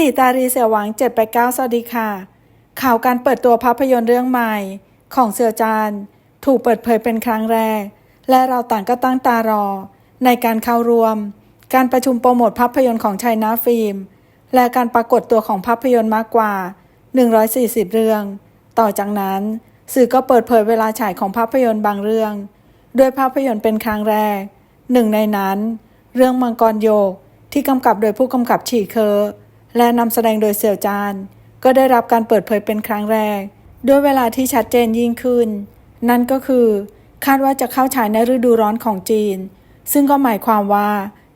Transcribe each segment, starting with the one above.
ตีตารีเสียหวัง7ไป9สวัสดีค่ะ ข่าวการเปิดตัวภาพยนตร์เรื่องใหม่ ของเสือจานถูกเปิดเผยเป็นครั้งแรก และเราต่างก็ตั้งตารอ ในการเข้าร่วม การประชุมโปรโมทภาพยนตร์ของชัยนาฟิล์ม และการปรากฏตัวของภาพยนตร์มากกว่า 140 เรื่อง ต่อจากนั้น สื่อก็เปิดเผยเวลาฉายของภาพยนตร์บางเรื่อง ด้วยภาพยนตร์เป็นครั้งแรก หนึ่งในนั้น เรื่องมังกรโยกที่กำกับโดยผู้กำกับฉีเคอร์ และนำแสดงโดยเสี่ยวจานก็ได้รับการเปิดเผยเป็นครั้งแรก ด้วยเวลาที่ชัดเจนยิ่งขึ้น นั่นก็คือ คาดว่าจะเข้าฉายในฤดูร้อนของจีน ซึ่งก็หมายความว่า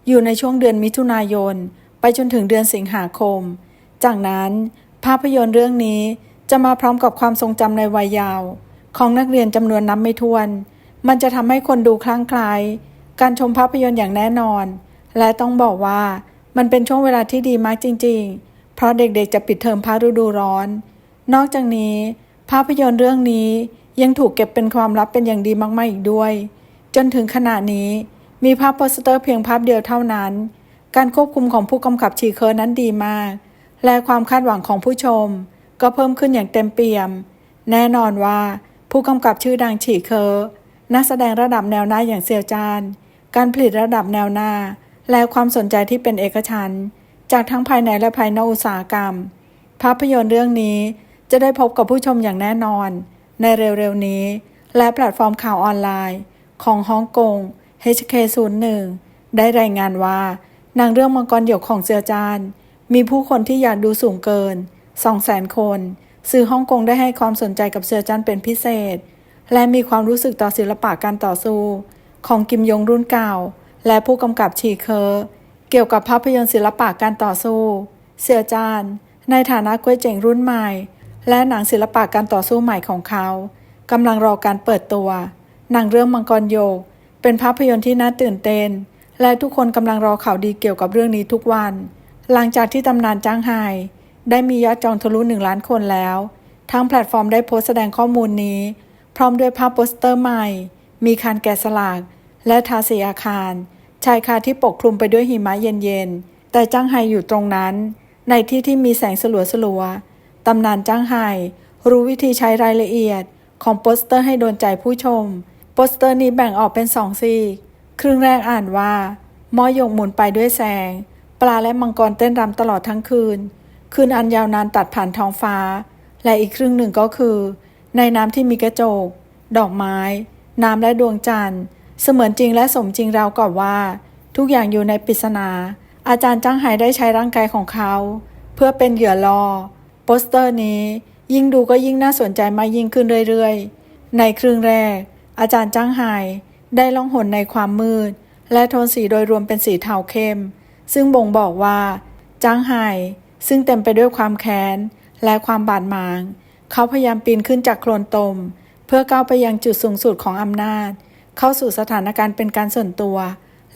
อยู่ในช่วงเดือนมิถุนายน ไปจนถึงเดือนสิงหาคม จากนั้นภาพยนตร์เรื่องนี้จะมาพร้อมกับความทรงจำในวัยยาว ของนักเรียนจำนวนนับไม่ถ้วน มันจะทำให้คนดูคลั่งไคล้การชมภาพยนตร์อย่างแน่นอน และต้องบอกว่า มันเป็นช่วงเวลาที่ดีมากจริง ๆ เพราะเด็กๆจะปิดเทอมภาคฤดูร้อน นอกจากนี้ ภาพยนตร์เรื่องนี้ยังถูกเก็บเป็นความลับเป็นอย่างดีมากๆอีกด้วย จนถึงขณะนี้มีภาพโปสเตอร์เพียงภาพเดียวเท่านั้น การควบคุมของผู้กำกับฉีเคอร์นั้นดีมาก และความคาดหวังของผู้ชม ก็เพิ่มขึ้นอย่างเต็มเปี่ยม แน่นอนว่า ผู้กำกับชื่อดังฉีเคอร์นักแสดงระดับแนวหน้าอย่างเซียวจาน การผลิตระดับแนวหน้า และความสนใจที่เป็นเอกฉันท์จากทั้งภายในและภายนอกอุตสาหกรรม ภาพยนตร์เรื่องนี้จะได้พบกับผู้ชมอย่างแน่นอน ในเร็วๆนี้ และแพลตฟอร์มข่าวออนไลน์ ของฮ่องกง HK01 ได้รายงานว่าหนังเรื่องมังกรหยกของเสือจาน มีผู้คนที่อยากดูสูงเกิน 200,000 คน สื่อฮ่องกงได้ให้ความสนใจกับเสือจันเป็นพิเศษ และมีความรู้สึกต่อศิลปะการต่อสู้ ของกิมยงรุ่นเก่า และผู้กำกับชีเคอร์เกี่ยวกับภาพยนตร์ศิลปะการต่อสู้ เสือจานในฐานะกล้วยเจ๋งรุ่นใหม่ และหนังศิลปะการต่อสู้ใหม่ของเขากำลังรอการเปิดตัว หนังเรื่องมังกรโยก เป็นภาพยนตร์ที่น่าตื่นเต้น และทุกคนกำลังรอข่าวดีเกี่ยวกับเรื่องนี้ทุกวัน หลังจากที่ตำนานจ้างไฮได้มียอดจองทะลุหนึ่งล้านคนแล้วทางแพลตฟอร์มได้โพสต์แสดงข้อมูลนี้ พร้อมด้วยภาพโปสเตอร์ใหม่ มีคานแกะสลัก และทาสีอาคาร ชายคาที่ปกคลุมไปด้วยหิมะเย็นๆ แต่จ้างไฮอยู่ตรงนั้น ในที่ที่มีแสงสลัวๆตำนานจ้างไฮรู้วิธีใช้รายละเอียดของโปสเตอร์ให้โดนใจผู้ชม โปสเตอร์นี้แบ่งออกเป็นสองซีกครึ่งแรกอ่านว่าหมอยกหมุนไปด้วยแสง ปลาและมังกรเต้นรำตลอดทั้งคืน คืนอันยาวนานตัดผ่านท้องฟ้า และอีกครึ่งหนึ่งก็คือ ในน้ำที่มีกระจก ดอกไม้ น้ำและดวงจันทร์ เสมือนจริงและสมจริงราวกับว่า ทุกอย่างอยู่ในปริศนา อาจารย์จ้างไหได้ใช้ร่างกายของเขา เพื่อเป็นเหยื่อล่อโปสเตอร์นี้ ยิ่งดูก็ยิ่งน่าสนใจมากยิ่งขึ้นเรื่อยๆ ในครึ่งแรก อาจารย์จ้างไหได้ล่องหนในความมืด และโทนสีโดยรวมเป็นสีเทาเข้ม ซึ่งบ่งบอกว่าจ้างไหซึ่งเต็มไปด้วยความแค้นและความบาดหมาง เขาพยายามปีนขึ้นจากโคลนตม เพื่อก้าวไปยังจุดสูงสุดของอำนาจ เข้าสู่สถานการณ์เป็นการส่วนตัว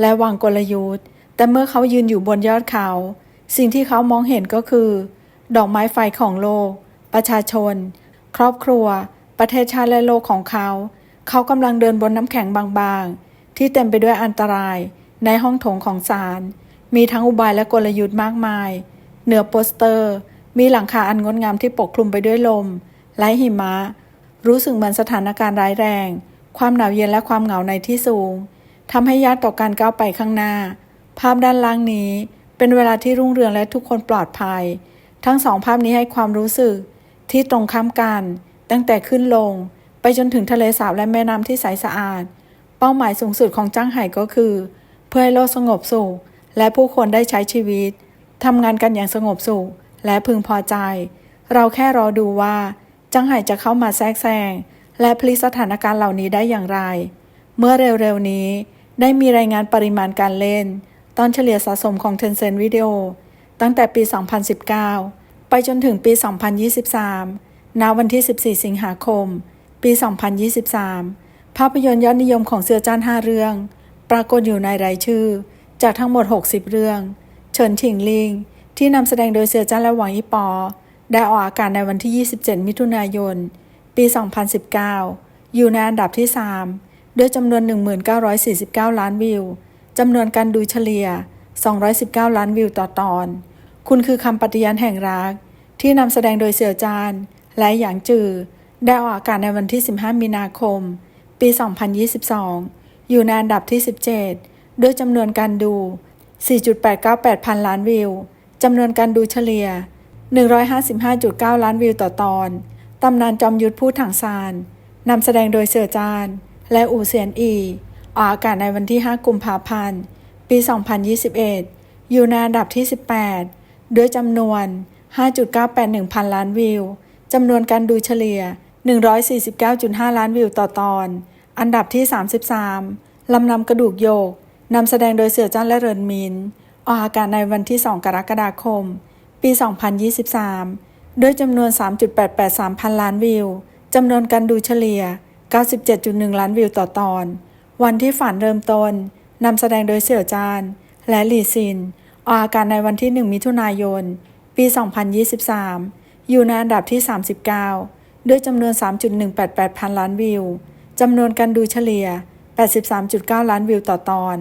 และวางกลยุทธ์ แต่เมื่อเขายืนอยู่บนยอดเขา สิ่งที่เขามองเห็นก็คือ ดอกไม้ไฟของโลก ประชาชน ครอบครัว ประเทศชาติและโลกของเขา เขากำลังเดินบนน้ำแข็งบางๆ ที่เต็มไปด้วยอันตราย ในห้องโถงของศาลมีทั้งอุบายและกลยุทธ์มากมาย เหนือโปสเตอร์ มีหลังคาอันงดงามที่ปกคลุมไปด้วยลมไร้หิมะ รู้สึกเหมือนสถานการณ์ร้ายแรง ความหนาวเย็นและความเหงาในที่สูงทำให้ยากต่อการก้าวไปข้างหน้า ภาพด้านล่างนี้เป็นเวลาที่รุ่งเรืองและทุกคนปลอดภัย ทั้งสองภาพนี้ให้ความรู้สึกที่ตรงข้ามกัน ตั้งแต่ขึ้นลง ไปจนถึงทะเลสาบและแม่น้ำที่ใสสะอาด เป้าหมายสูงสุดของจ้างไห่ก็คือ เพื่อให้โลกสงบสุขและผู้คนได้ใช้ชีวิตทำงานกันอย่างสงบสุขและพึงพอใจ เราแค่รอดูว่าจังไห่จะเข้ามาแทรกแซง และพลิกสถานการณ์เหล่านี้ได้อย่างไร เมื่อเร็วๆนี้ได้มีรายงานปริมาณการเล่น ตอนเฉลี่ยสะสมของ Tencent Video ตั้งแต่ปี 2019 ไปจนถึงปี 2023 ณ วันที่ 14 สิงหาคม ปี 2023 ภาพยนตร์ยอดนิยมของเสือจ้าน5เรื่อง ปรากฏอยู่ในรายชื่อ จากทั้งหมด 60 เรื่อง เฉินถิงลิง ที่นำแสดงโดยเสือจ้านและหวังอีปอ ได้ออกอากาศในวันที่ 27 มิถุนายน ปี 2019 อยู่ในอันดับที่ 3 ด้วยจำนวน 1949 ล้านวิว จำนวนการดูเฉลี่ย 219 ล้านวิวต่อตอน คุณคือคำปฏิญาณแห่งรัก ที่นำแสดงโดยเสี่ยวจานและหยางจือ ได้ออกอากาศในวันที่ 15 มีนาคม ปี 2022 อยู่ในอันดับที่ 17 ด้วยจำนวนการดู 4.898 พันล้านวิว จำนวนการดูเฉลี่ย 155.9 ล้านวิวต่อตอน ตำนานจอมยุทธพูดถังซานนำแสดงโดยเสือจาน และอูเซียนอีออกอากาศในวันที่ 5 กุมภาพันธ์ ปี 2021 อยู่ในอันดับที่ 18 ด้วยจำนวน 5.981 พันล้านวิว จำนวนการดูเฉลี่ย 149.5 ล้านวิวต่อตอน อันดับที่ 33 ลำนำกระดูกโยก นำแสดงโดยเสือจ้านและเรินมิน ออกอากาศในวันที่ 2 กรกฎาคม ปี 2023 ด้วยจำนวน 3.883 พันล้านวิว จำนวนการดูเฉลี่ย 97.1 ล้านวิวต่อตอน วันที่ฝันเริ่มต้น นำแสดงโดยเสี่ยวจาน และหลี่ซิน ออกอากาศในวันที่ 1 มิถุนายน ปี 2023 อยู่ในอันดับที่ 39 ด้วยจำนวน 3.188 พันล้านวิว จำนวนการดูเฉลี่ย 83.9 ล้านวิวต่อตอน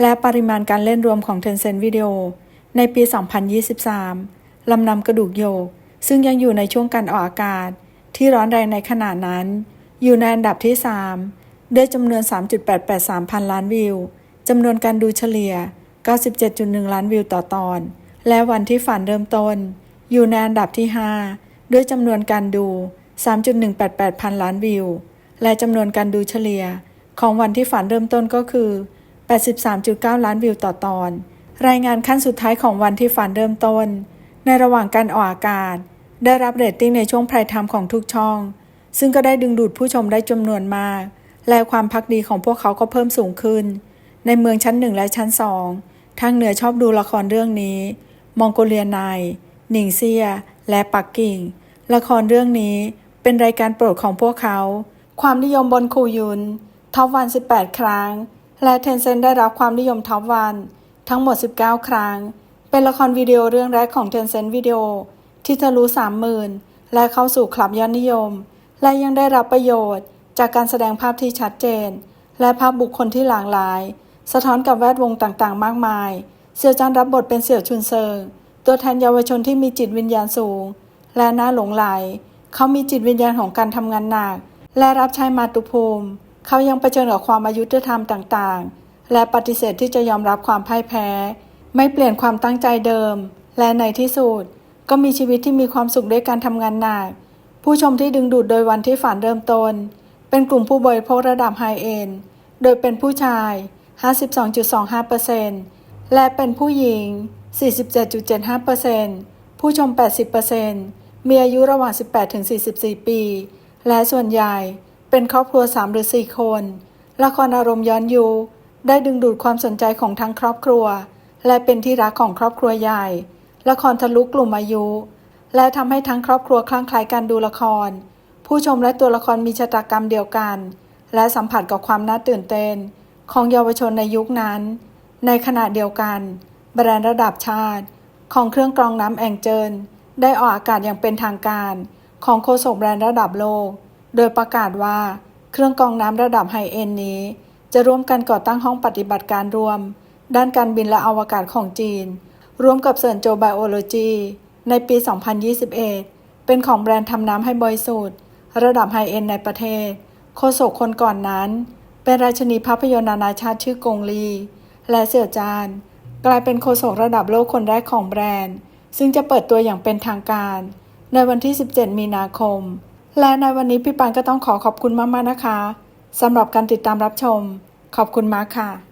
และปริมาณการเล่นรวมของ Tencent Video ในปี 2023 ลำนำกระดูกโยก ซึ่งยังอยู่ในช่วงการออกอากาศ ที่ร้อนแรงในขณะนั้น อยู่ในอันดับที่ 3 ด้วยจำนวน 3.883 พันล้านวิวจำนวนการดูเฉลี่ย 97.1 ล้านวิวต่อตอน และวันที่ฝันเริ่มต้น อยู่ในอันดับที่ 5 ด้วยจำนวนการดู 3.188 พันล้านวิว และจำนวนการดูเฉลี่ย ของวันที่ฝันเริ่มต้นก็คือ 83.9 ล้านวิวต่อตอน รายงานขั้นสุดท้ายของวันที่ฝันเริ่มต้น ในระหว่างการออกอากาศ ได้รับเรตติ้งในช่วงไพรไทม์ของทุกช่อง ซึ่งก็ได้ดึงดูดผู้ชมได้จำนวนมาก และความพักดีของพวกเขาก็เพิ่มสูงขึ้น ในเมืองชั้นหนึ่งและชั้นสองทางเหนือชอบดูละครเรื่องนี้ มองโกเลียนายหนิงเซีย และปักกิ่ง ละครเรื่องนี้เป็นรายการโปรดของพวกเขา ความนิยมบนคูยุนท็อปวัน 18 ครั้ง และเทนเซนได้รับความนิยมท็อปวัน ทั้งหมด 19 ครั้ง เป็นละครวิดีโอเรื่องแรกของ Tencent Video ที่ทะลุ30,000และเข้าสู่คลับยอดนิยม และยังได้รับประโยชน์ จากการแสดงภาพที่ชัดเจน และภาพบุคคลที่หลากหลาย สะท้อนกับแวดวงต่างๆ มากมาย เสี่ยวจานรับบทเป็นเสี่ยวชุนเซิงตัวแทนเยาวชนที่มีจิตวิญญาณสูง และน่าหลงไหล เขามีจิตวิญญาณของการทำงานหนัก และรับใช้มาตุภูมิ เขายังเผชิญกับความอายุธธรรมต่างๆ และปฏิเสธที่จะยอมรับความพ่ายแพ้ ไม่เปลี่ยนความตั้งใจเดิม และในที่สุด ก็มีชีวิตที่มีความสุขด้วยการทำงานหนัก ผู้ชมที่ดึงดูดโดยวันที่ฝันเริ่มต้น เป็นกลุ่มผู้บริโภคระดับไฮเอ็นโดยเป็นผู้ชาย 52.25%และเป็นผู้หญิง 47.75%ผู้ชม 80%มีอายุระหว่าง 18-44 ปี และส่วนใหญ่เป็นครอบครัว 3 หรือ 4 คน ละครอารมณ์ย้อนยุคได้ดึงดูดความสนใจของทั้งครอบครัว และเป็นที่รักของครอบครัวใหญ่ ละครทะลุกลุ่มอายุ และทำให้ทั้งครอบครัวคลั่งไคล้การดูละคร ผู้ชมและตัวละครมีชะตากรรมเดียวกัน และสัมผัสกับความน่าตื่นเต้น ของเยาวชนในยุคนั้น ในขณะเดียวกัน แบรนด์ระดับชาติ ของเครื่องกรองน้ำแองเจิลได้ออกอากาศอย่างเป็นทางการ ของโฆษกแบรนด์ระดับโลก โดยประกาศว่าเครื่องกรองน้ำระดับไฮเอ็นนี้ จะร่วมกันก่อตั้งห้องปฏิบัติการรวม ด้านการบินและอวกาศของจีน ร่วมกับเซินโจไบโอโลจีในปี 2021 เป็นของแบรนด์ทำน้ำให้บริสุทธิ์ระดับไฮเอ็นในประเทศโฆษกคนก่อนนั้น เป็นราชนีภาพยนตร์นานาชาติชื่อกงลี และเสี่ยวจาน กลายเป็นโฆษกระดับโลกคนแรกของแบรนด์ ซึ่งจะเปิดตัวอย่างเป็นทางการ ในวันที่ 17 มีนาคม และในวันนี้พี่ปานก็ต้องขอขอบคุณมากๆนะคะสำหรับการติดตามรับชม ขอบคุณมากค่ะ